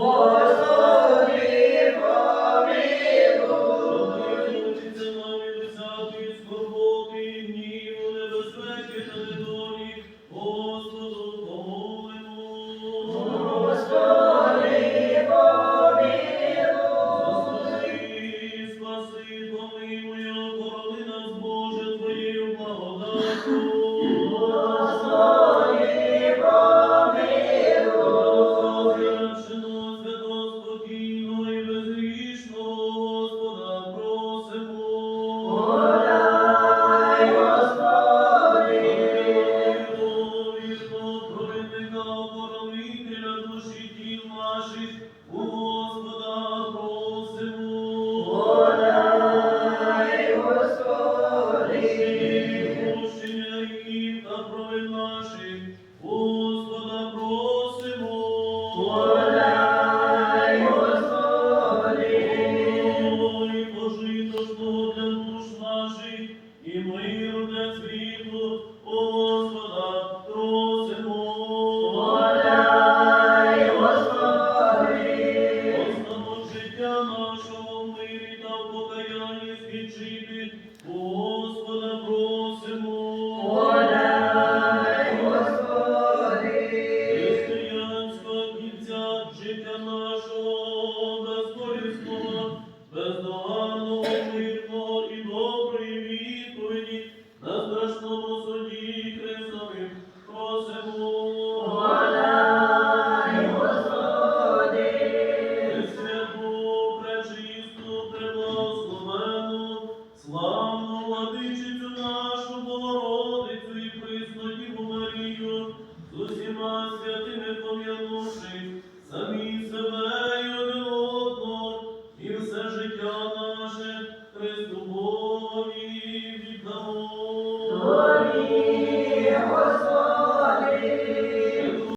Oh. покровителя душі тіл наших, у Господа просимо. Подай, Господи, прощення гріх та провин наших, у Господа просимо. Подай, Господи, Божий то для душ наших, і моїх 五